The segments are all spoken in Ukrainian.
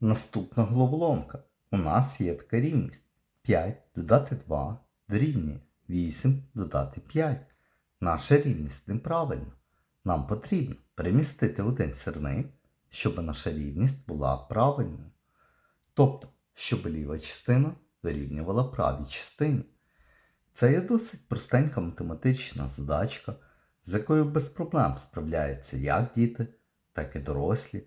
Наступна головоломка. У нас є така рівність. 5 додати 2 дорівнює 8 додати 5. Наша рівність неправильна. Нам потрібно перемістити один сирник, щоб наша рівність була правильною. Тобто, щоб ліва частина дорівнювала правій частині. Це є досить простенька математична задачка, з якою без проблем справляються як діти, так і дорослі,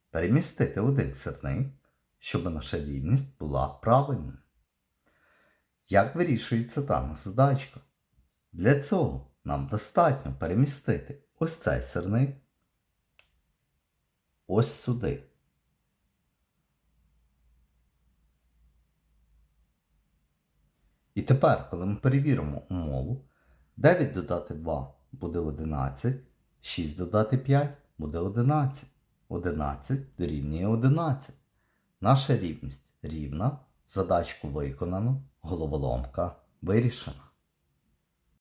перемістити один сирник, щоб наша рівність була правильною. Як вирішується дана задачка? Для цього нам достатньо перемістити ось цей сирник ось сюди. І тепер, коли ми перевіримо умову, 9 додати 2 буде 11, 6 додати 5 буде 11. 11 дорівнює 11. Наша рівність рівна, задачку виконано, головоломка вирішена.